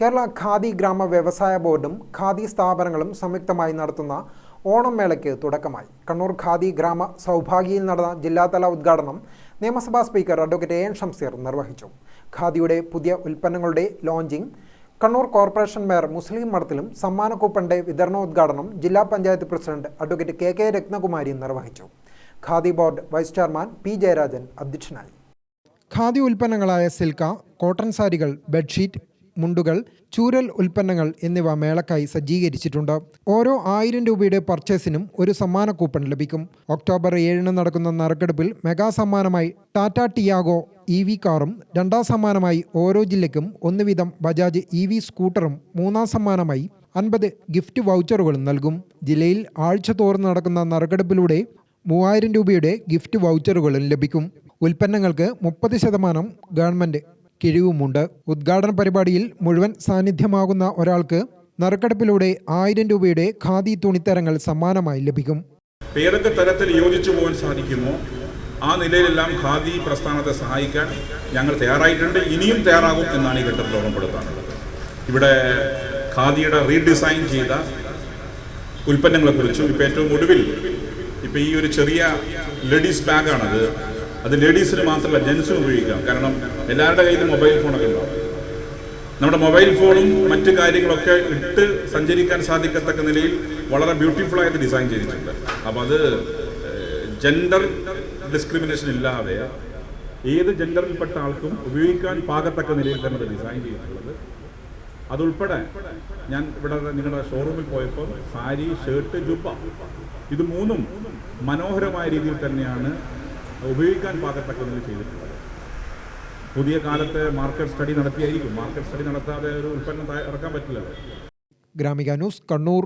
കേരള ഖാദി ഗ്രാമ വ്യവസായ ബോർഡും ഖാദി സ്ഥാപനങ്ങളും സംയുക്തമായി നടത്തുന്ന ഓണം മേളയ്ക്ക് തുടക്കമായി. കണ്ണൂർ ഖാദി ഗ്രാമ സൗഭാഗ്യയിൽ നടന്ന ജില്ലാതല ഉദ്ഘാടനം നിയമസഭാ speaker advocate A N Shamseer നിർവഹിച്ചു. ഖാദിയുടെ പുതിയ ഉൽപ്പന്നങ്ങളുടെ launching Kannur corporation mayor Muslih മഠത്തിലും സമ്മാന കൂപ്പണിന്റെ വിതരണോദ്ഘാടനം ജില്ലാ panchayat president advocate K K Rathnakumari നിർവഹിച്ചു. Khadi board vice chairman P Jayarajan അധ്യക്ഷനായി. ഖാദി ഉൽപ്പന്നങ്ങളായ സിൽക്ക കോട്ടൺ സാരികൾ ബെഡ്ഷീറ്റ് മുണ്ടുകൾ ചൂരൽ ഉൽപ്പന്നങ്ങൾ എന്നിവ മേളക്കായി സജ്ജീകരിച്ചിട്ടുണ്ട്. ഓരോ ആയിരം രൂപയുടെ പർച്ചേസിനും ഒരു സമ്മാന കൂപ്പൺ ലഭിക്കും. ഒക്ടോബർ ഏഴിന് നടക്കുന്ന നറുക്കെടുപ്പിൽ മെഗാ സമ്മാനമായി ടാറ്റ ടിയാഗോ ഇ വി കാറും രണ്ടാം സമ്മാനമായി ഓരോ ജില്ലയ്ക്കും ഒന്ന് വീതം ബജാജ് ഇ വി സ്കൂട്ടറും മൂന്നാം സമ്മാനമായി അൻപത് ഗിഫ്റ്റ് വൗച്ചറുകളും നൽകും. ജില്ലയിൽ ആഴ്ച തോറും നടക്കുന്ന നറുക്കെടുപ്പിലൂടെ മൂവായിരം രൂപയുടെ ഗിഫ്റ്റ് വൗച്ചറുകളും ലഭിക്കും. ഉൽപ്പന്നങ്ങൾക്ക് മുപ്പത് ശതമാനം ഗവൺമെന്റ് കിഴിവുമുണ്ട്. ഉദ്ഘാടന പരിപാടിയിൽ മുഴുവൻ സാന്നിധ്യമാകുന്ന ഒരാൾക്ക് നറുക്കെടുപ്പിലൂടെ ആയിരം രൂപയുടെ ഖാദി തുണിത്തരങ്ങൾ സമ്മാനമായി ലഭിക്കും. ഏതൊക്കെ തരത്തിൽ യോജിച്ചു പോകാൻ സാധിക്കുമോ ആ നിലയിലെല്ലാം ഖാദി പ്രസ്ഥാനത്തെ സഹായിക്കാൻ ഞങ്ങൾ തയ്യാറായിട്ടുണ്ട്. ഇനിയും തയ്യാറാകും എന്നാണ് ഈ ഘട്ടത്തിൽ ഓർമ്മപ്പെടുത്താനുള്ളത്. ഇവിടെ ഖാദിയുടെ റീഡിസൈൻ ചെയ്ത ഉൽപ്പന്നങ്ങളെക്കുറിച്ചും ഇപ്പോൾ ഏറ്റവും ഒടുവിൽ ഇപ്പോൾ ഈ ഒരു ചെറിയ ലേഡീസ് ബാഗാണത്. അത് ലേഡീസിന് മാത്രമല്ല ജെൻസും ഉപയോഗിക്കാം. കാരണം എല്ലാവരുടെ കയ്യിലും മൊബൈൽ ഫോണൊക്കെ ഉണ്ടാവും നമ്മുടെ മൊബൈൽ ഫോണും മറ്റു കാര്യങ്ങളൊക്കെ ഇട്ട് സഞ്ചരിക്കാൻ സാധിക്കത്തക്ക നിലയിൽ വളരെ ബ്യൂട്ടിഫുൾ ആയിട്ട് ഡിസൈൻ ചെയ്തിട്ടുണ്ട്. അപ്പം അത് ജെൻഡർ ഡിസ്ക്രിമിനേഷൻ ഇല്ലാതെ ഏത് ജെൻഡറിൽപ്പെട്ട ആൾക്കും ഉപയോഗിക്കാൻ പാകത്തക്ക നിലയിൽ തന്നെ ഡിസൈൻ ചെയ്തിട്ടുള്ളത്. അതുൾപ്പെടെ ഞാൻ ഇവിടെ നിങ്ങളുടെ ഷോറൂമിൽ പോയപ്പോൾ സാരി ഷർട്ട് ജുബ ഇത് മൂന്നും മനോഹരമായ രീതിയിൽ തന്നെയാണ് ഉപയോഗിക്കാൻ പാകത്തക്കുന്നതിന് ചെയ്തിട്ടുണ്ട് പുതിയ കാലത്ത് മാർക്കറ്റ് സ്റ്റഡി നടത്തിയായിരിക്കും. മാർക്കറ്റ് സ്റ്റഡി നടത്താതെ ഒരു ഉൽപ്പന്നം ഇറക്കാൻ പറ്റില്ല ഗ്രാമിക ന്യൂസ് കണ്ണൂർ.